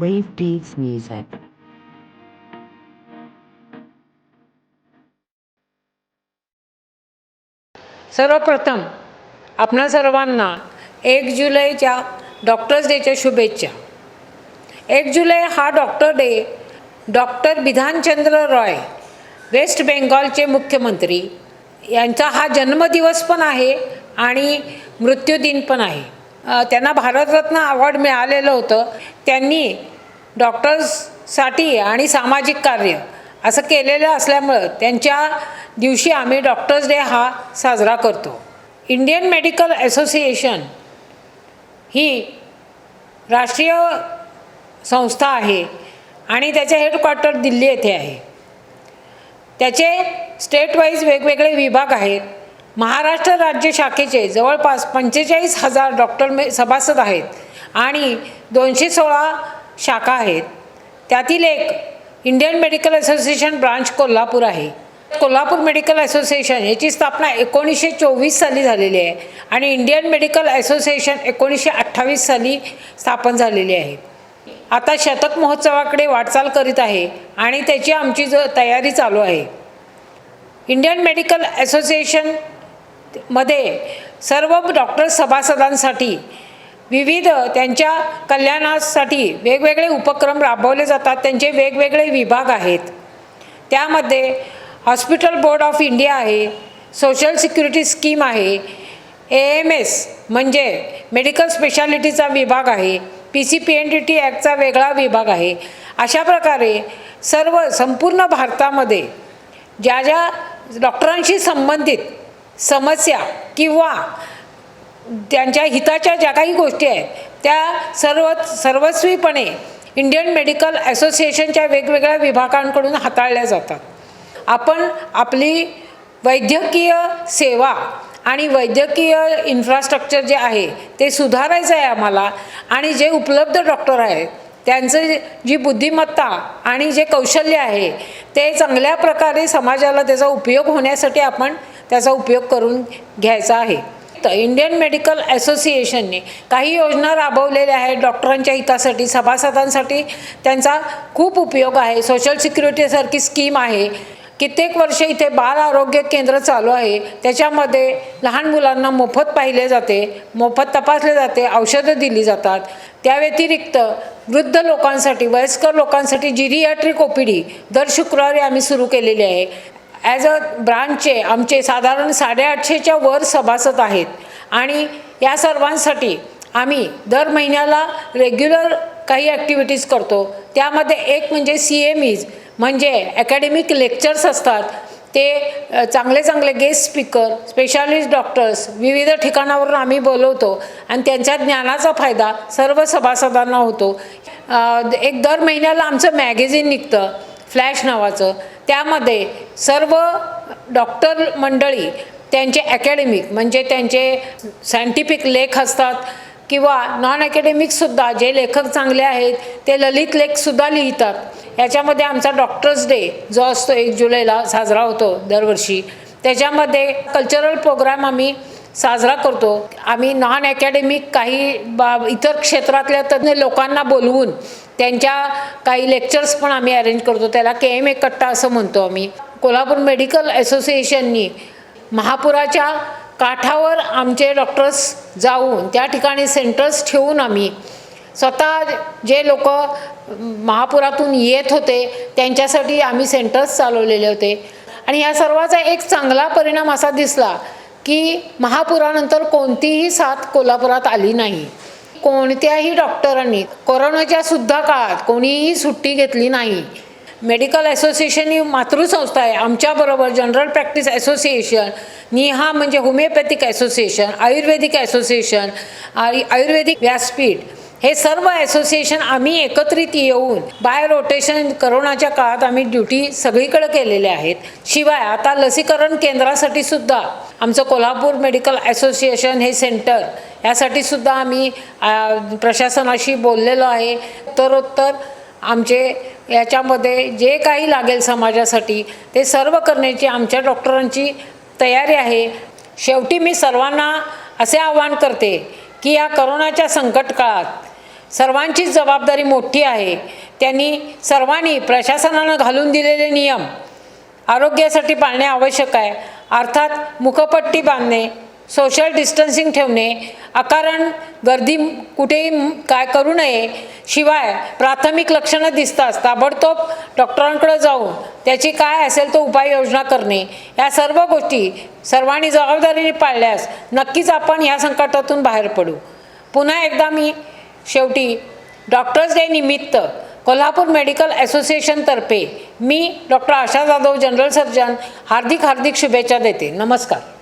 Wave Music. सर्वप्रथम आपणा सर्वांना एक जुलैच्या डॉक्टर्स डेच्या शुभेच्छा. एक जुलै हा doctor day doctor Bidhan Chandra Roy west बेंगॉलचे मुख्यमंत्री. यांचा हा जन्मदिवस पण आहे आणि मृत्यूदिन पण आहे. त्यांना भारतरत्न अवॉर्ड मिळालेलं होतं. त्यांनी डॉक्टर्ससाठी आणि सामाजिक कार्य असं केलेलं असल्यामुळं त्यांच्या दिवशी आम्ही डॉक्टर्स डे हा साजरा करतो. इंडियन मेडिकल असोसिएशन ही राष्ट्रीय संस्था आहे आणि त्याचे हेडक्वार्टर दिल्ली येथे आहे. त्याचे स्टेट वाईज वेगवेगळे विभाग आहेत. महाराष्ट्र राज्य शाखेचे जवळपास पंचेचाळीस हजार डॉक्टर मे सभासद आहेत आणि दोनशे सोळा शाखा आहेत. त्यातील एक Indian medical association branch Kolhapur आहे. कोल्हापूर मेडिकल असोसिएशन याची स्थापना एकोणीसशे चोवीस साली झालेली आहे आणि इंडियन मेडिकल असोसिएशन एकोणीसशे अठ्ठावीस साली स्थापन झालेली आहे. आता शतक महोत्सवाकडे वाटचाल करीत आहे आणि त्याची आमची ज तयारी चालू आहे. इंडियन मेडिकल असोसिएशन मध्ये सर्व डॉक्टर सभासदांसाठी विविध त्यांच्या कल्याणासाठी वेगवेगळे उपक्रम राबवले जातात. त्यांचे वेगवेगळे विभाग आहेत. त्यामध्ये हॉस्पिटल बोर्ड ऑफ इंडिया आहे सोशल सिक्युरिटी स्कीम आहे ए एम एस म्हणजे मेडिकल स्पेशालिटीचा विभाग आहे P C P N D T ॲक्टचा वेगळा विभाग आहे. अशा प्रकारे सर्व संपूर्ण भारतामध्ये ज्या ज्या डॉक्टरांशी संबंधित समस्या किंवा त्यांच्या हिताच्या ज्या काही गोष्टी आहेत त्या सर्व सर्वस्वीपणे इंडियन मेडिकल असोसिएशनच्या वेगवेगळ्या विभागांकडून हाताळल्या जातात. आपण आपली वैद्यकीय सेवा आणि वैद्यकीय इन्फ्रास्ट्रक्चर जे आहे ते सुधारायचं आहे आम्हाला आणि जे उपलब्ध डॉक्टर आहेत त्यांचं जी बुद्धिमत्ता आणि जे कौशल्य आहे ते चांगल्या प्रकारे समाजाला त्याचा उपयोग होण्यासाठी आपण त्याचा उपयोग करून घ्यायचा आहे. तर इंडियन मेडिकल असोसिएशनने काही योजना राबवलेल्या आहेत. डॉक्टरांच्या हितासाठी सभासदांसाठी त्यांचा खूप उपयोग आहे. सोशल सिक्युरिटीसारखी स्कीम आहे. कित्येक वर्ष इथे बाल आरोग्य केंद्र चालू आहे. त्याच्यामध्ये लहान मुलांना मोफत पाहिले जाते मोफत तपासले जाते औषधं दिली जातात. त्या व्यतिरिक्त वृद्ध लोकांसाठी वयस्कर लोकांसाठी जिरियाट्रिक ओ पी डी दर शुक्रवारी आम्ही सुरू केलेली आहे. ॲज अ ब्रांचचे आमचे साधारण साडेआठशेच्या वर सभासद आहेत. आणि या सर्वांसाठी आम्ही दर महिन्याला रेग्युलर काही ॲक्टिव्हिटीज करतो. त्यामध्ये एक म्हणजे सी एम ईज म्हणजे अकॅडमिक लेक्चर्स असतात. ते चांगले चांगले गेस्ट स्पीकर स्पेशालिस्ट डॉक्टर्स विविध ठिकाणावरून आम्ही बोलवतो. आणि त्यांच्या ज्ञानाचा फायदा सर्व सभासदांना होतो. एक दर महिन्याला आमचं मॅगझिन निघतं. फ्लॅश नावाचं. त्यामध्ये सर्व डॉक्टर मंडळी त्यांचे अकॅडमिक म्हणजे त्यांचे सायंटिफिक लेख असतात किंवा नॉन अकॅडमिकसुद्धा जे लेखक चांगले आहेत ते ललित लेखसुद्धा लिहितात. याच्यामध्ये आमचा डॉक्टर्स डे जो असतो एक जुलैला साजरा होतो दरवर्षी. त्याच्यामध्ये कल्चरल प्रोग्राम आम्ही साजरा करतो. आम्ही नॉन अकॅडमिक काही बा इतर क्षेत्रातल्या तज्ज्ञ लोकांना बोलवून त्यांच्या काही लेक्चर्स पण आम्ही अरेंज करतो. त्याला के एम ए कट्टा असं म्हणतो आम्ही. कोल्हापूर मेडिकल असोसिएशननी महापुराच्या काठावर आमचे डॉक्टर्स जाऊन त्या ठिकाणी सेंटर्स ठेवून आम्ही स्वतः जे लोक महापुरातून येत होते त्यांच्यासाठी आम्ही सेंटर्स चालवलेले होते. आणि या सर्वाचा एक चांगला परिणाम असा दिसला की महापुरानंतर कोणतीही साथ कोल्हापुरात आली नाही. कोणत्याही डॉक्टरांनी कोरोनाच्या सुद्धा काळात कोणीही सुट्टी घेतली नाही. मेडिकल असोसिएशन ही मातृसंस्था आहे. आमच्याबरोबर जनरल प्रॅक्टिस असोसिएशन निहा म्हणजे होमिओपॅथिक असोसिएशन आयुर्वेदिक असोसिएशन आणि आयुर्वेदिक व्यासपीठ हे सर्व असोसिएशन आम्ही एकत्रित येऊन बाय रोटेशन करोनाच्या काळात आम्ही ड्युटी सगळीकडे केलेल्या आहेत. शिवाय आता लसीकरण केंद्रासाठी सुद्धा आमचं कोल्हापूर मेडिकल असोसिएशन हे सेंटर यासाठी सुद्धा आम्ही प्रशासनाशी बोललेलो आहे. उत्तरोत्तर आमचे याच्यामध्ये जे काही लागेल समाजासाठी ते सर्व करण्याची आमच्या डॉक्टरांची तयारी आहे. शेवटी मी सर्वांना असे आवाहन करते की या करोनाच्या संकट काळात सर्वांचीच जबाबदारी मोठी आहे. त्यांनी सर्वांनी प्रशासनानं घालून दिलेले नियम आरोग्यासाठी पाळणे आवश्यक आहे. अर्थात मुखपट्टी बांधणे सोशल डिस्टन्सिंग ठेवणे अकारण गर्दी कुठेही काय करू नये शिवाय प्राथमिक लक्षणं दिसताच ताबडतोब डॉक्टरांकडे जाऊन त्याची काय असेल तो उपाययोजना करणे. या सर्व गोष्टी सर्वांनी जबाबदारीने पाळल्यास नक्कीच आपण ह्या संकटातून बाहेर पडू. पुन्हा एकदा मी शेवटी डॉक्टर्स डे निमित्त कोल्हापूर मेडिकल असोसिएशनतर्फे मी doctor Asha Jadhav general surgeon हार्दिक हार्दिक शुभेच्छा देते. नमस्कार.